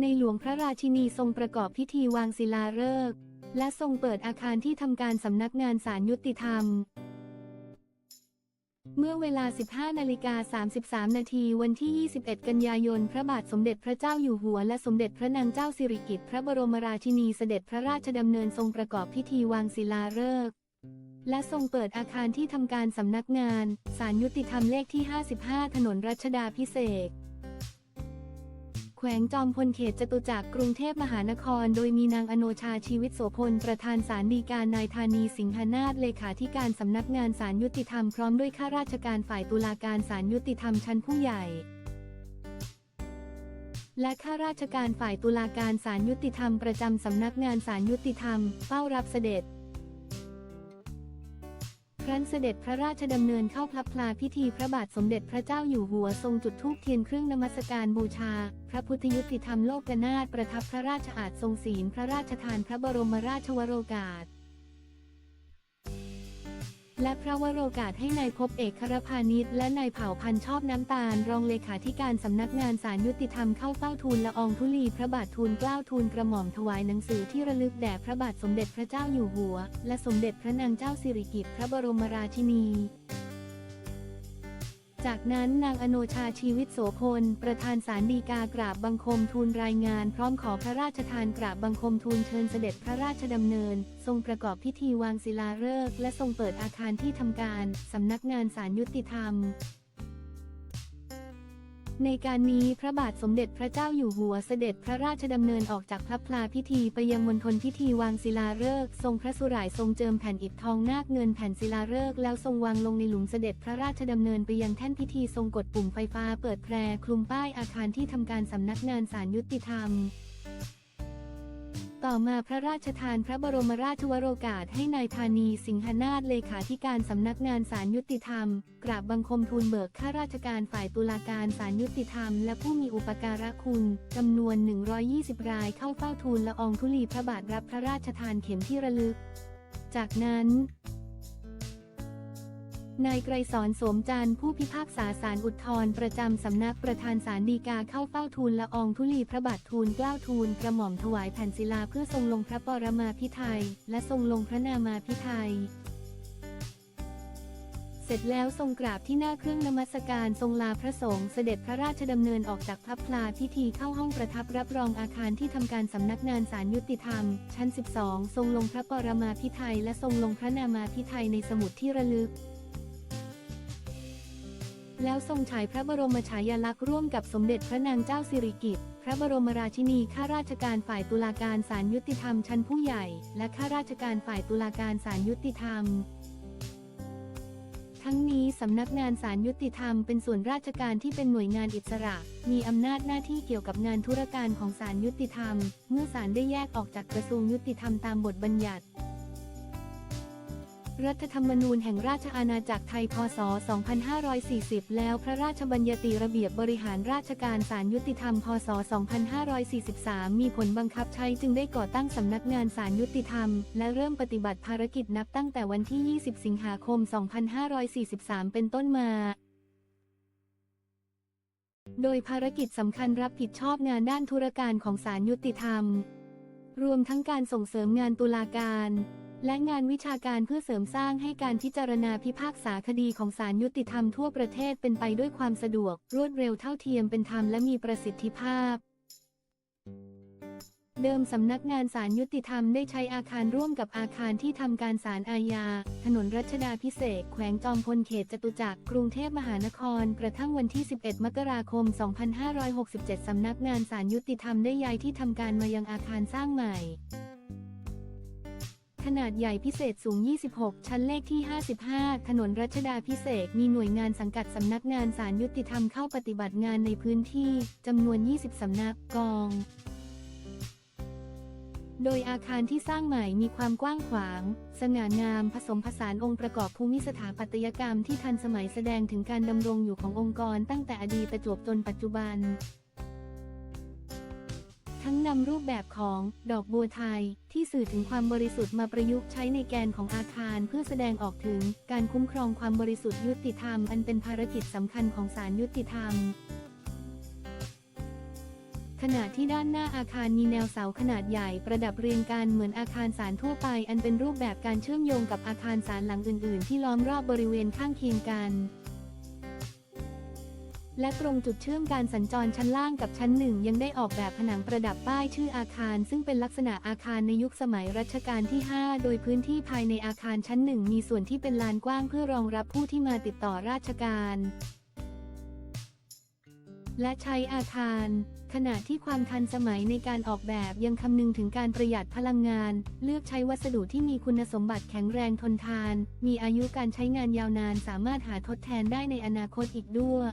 ในหลวงพระราชินีทรงประกอบพิธีวางศิลาฤกษ์และทรงเปิดอาคารที่ทำการสำนักงานศาลยุติธรรม เมื่อเวลา 15นาฬิกา33 นาทีวันที่ 21 กันยายน พระบาทสมเด็จพระเจ้าอยู่หัว และสมเด็จพระนางเจ้าสิริกิติ์พระบรมราชินีเสด็จพระราชดำเนินทรงประกอบพิธีวางศิลาฤกษ์และทรงเปิดอาคารที่ทำการสำนักงานศาลยุติธรรมเลขที่ 55 ถนนรัชดาพิเศษก แขวงจอมพลเขตจตุจักรกรุงเทพมหานคร โดยมีนางอโนชาชีวิตโสพล ประธานศาลฎีกานายธานีสิงหนาถเลขาธิการสำนักงานศาลยุติธรรมพร้อมด้วยข้าราชการฝ่ายตุลาการศาลยุติธรรมชั้นผู้ใหญ่ และข้าราชการฝ่ายตุลาการศาลยุติธรรมประจำสำนักงานศาลยุติธรรมเฝ้ารับเสด็จ ครั้นเสด็จพระราชดำเนินเข้าพลับพลาพิธีพระบาทสมเด็จพระเจ้าอยู่หัวทรงจุดธูปเทียนเครื่องนมัสการบูชา พระพุทธยุติธรรมโลกนาถประทับพระราชอาณทรงศีลพระราชทานพระบรมราชวโรกาส และพระวโรกาสให้นายพบเอกครพานิชและนายเผ่าพันธ์ชอบน้ำตาล รองเลขาธิการสำนักงานสารยุติธรรมเข้าเฝ้าทูลละอองธุลีพระบาททูลเกล้าทูลกระหม่อมถวายหนังสือที่ระลึกแด่พระบาทสมเด็จพระเจ้าอยู่หัว และสมเด็จพระนางเจ้าสิริกิติ์พระบรมราชินี จากนั้นนางอโนชาชีวิตโสพลประธานศาลฎีกากราบบังคมทูลรายงาน พร้อมขอพระราชทานกราบบังคมทูลเชิญเสด็จพระราชดำเนิน ทรงประกอบพิธีวางศิลาฤกษ์และทรงเปิดอาคารที่ทำการสำนักงานศาลยุติธรรม ในการนี้พระบาทสมเด็จพระเจ้าอยู่หัวเสด็จพระราชดำเนินออกจากพระพลาพิธีไปยังมณฑลพิธีวางศิลาฤกษ์ทรงพระสุร่ายทรงเจิมแผ่นอิฐทองนาคเงินแผ่นศิลาฤกษ์แล้วทรงวางลงในหลุมเสด็จพระราชดำเนินไปยังแท่นพิธีทรงกดปุ่มไฟฟ้าเปิดแพรคลุมป้ายอาคารที่ทำการสำนักงานศาลยุติธรรม ต่อมาพระราชทานพระบรมราชวโรกาสให้นายธานีสิงหนาถเลขาธิการสำนักงานสารยุติธรรม กราบบังคมทูลเบิกข้าราชการฝ่ายตุลาการสารยุติธรรม และผู้มีอุปการะคุณจำนวน 120 รายเข้าเฝ้าทูลละอองธุลีพระบาทรับพระราชทานเข็มที่ระลึก จากนั้น นายไกรสอนสมจันทร์ผู้พิพากษาศาลอุทธรประจำสำนักประธานศาลฎีกาเข้าเฝ้าทูลละอองธุลีพระบาททูลเกล้าทูลกระหม่อมถวายแผ่นศิลาเพื่อทรงลงพระปรมาภิไธยและทรงลงพระนามาภิไธยเสร็จแล้วทรงกราบที่หน้าเครื่องนมัสการทรงลาพระสงฆ์เสด็จพระราชดำเนินออกจากพระพลาพิธีเข้าห้องประทับรับรองอาคารที่ทำการสำนักงานศาลยุติธรรม ชั้น 12 ทรงลงพระปรมาภิไธยและทรงลงพระนามาภิไธยในสมุดที่ระลึก แล้วทรงฉายพระบรมฉายาลักษณ์ร่วมกับสมเด็จพระนางเจ้าสิริกิติ์ พระบรมราชินีข้าราชการฝ่ายตุลาการศาลยุติธรรมชั้นผู้ใหญ่ และข้าราชการฝ่ายตุลาการศาลยุติธรรม ทั้งนี้สำนักงานศาลยุติธรรมเป็นส่วนราชการที่เป็นหน่วยงานอิสระ มีอำนาจหน้าที่เกี่ยวกับงานธุรการของศาลยุติธรรม เมื่อศาลได้แยกออกจากกระทรวงยุติธรรมตามบทบัญญัติ รัฐธรรมนูญแห่งราชอาณาจักรไทย พศ 2540 แล้วพระราชบัญญัติระเบียบบริหารราชการศาลยุติธรรม พศ 2543 มีผลบังคับใช้จึงได้ก่อตั้งสำนักงานศาลยุติธรรม และเริ่มปฏิบัติภารกิจนับตั้งแต่วันที่ 20 สิงหาคม 2543 เป็นต้นมาโดยภารกิจสำคัญรับผิดชอบงานด้านธุรการของศาลยุติธรรม รวมทั้งการส่งเสริมงานตุลาการ และงานวิชาการเพื่อเสริมสร้างให้การพิจารณาพิพากษาคดีของศาลยุติธรรมทั่วประเทศเป็นไปด้วยความสะดวก รวดเร็วเท่าเทียมเป็นธรรมและมีประสิทธิภาพ เดิมสำนักงานศาลยุติธรรมได้ใช้อาคารร่วมกับอาคารที่ทำการศาลอาญา ถนนรัชดาพิเศษกแขวงจอมพลเขตจตุจักรกรุงเทพมหานคร กระทั่งวันที่ 11 มกราคม 2567 สำนักงานศาลยุติธรรมได้ย้ายที่ทำการมายังอาคารสร้างใหม่ ขนาดใหญ่พิเศษสูง 26 ชั้นเลขที่ 55 ถนนรัชดาพิเศษมีหน่วยงานสังกัดสำนักงานศาลยุติธรรมเข้าปฏิบัติงานในพื้นที่จำนวน 20 สำนักกอง โดยอาคารที่สร้างใหม่มีความกว้างขวาง สง่างามผสมผสานองค์ประกอบภูมิสถาปัตยกรรมที่ทันสมัยแสดงถึงการดำรงอยู่ขององค์กรตั้งแต่อดีตจวบจนปัจจุบัน ทั้งนำรูปแบบของดอกบัวไทย ที่สื่อถึงความบริสุทธิ์มาประยุกต์ใช้ในแกนของอาคารเพื่อแสดงออกถึงการคุ้มครองความบริสุทธิ์ยุติธรรมอันเป็นภารกิจสำคัญของศาลยุติธรรมขณะที่ด้านหน้าอาคารมีแนวเสาขนาดใหญ่ประดับเรียงกันเหมือนอาคารศาลทั่วไป อันเป็นรูปแบบการเชื่อมโยงกับอาคารศาลหลังอื่น ๆ ที่ล้อมรอบบริเวณข้างเคียงกัน และตรงจุดเชื่อมการสัญจรชั้นล่างกับชั้นหนึ่งยังได้ออกแบบผนังประดับป้ายชื่ออาคาร ซึ่งเป็นลักษณะอาคารในยุคสมัยรัชกาลที่ 5 โดยพื้นที่ภายในอาคารชั้นหนึ่งมีส่วนที่เป็นลานกว้างเพื่อรองรับผู้ที่มาติดต่อราชการและใช้อาคาร ขณะที่ความทันสมัยในการออกแบบยังคำนึงถึงการประหยัดพลังงาน เลือกใช้วัสดุที่มีคุณสมบัติแข็งแรงทนทาน มีอายุการใช้งานยาวนานสามารถหาทดแทนได้ในอนาคตอีกด้วย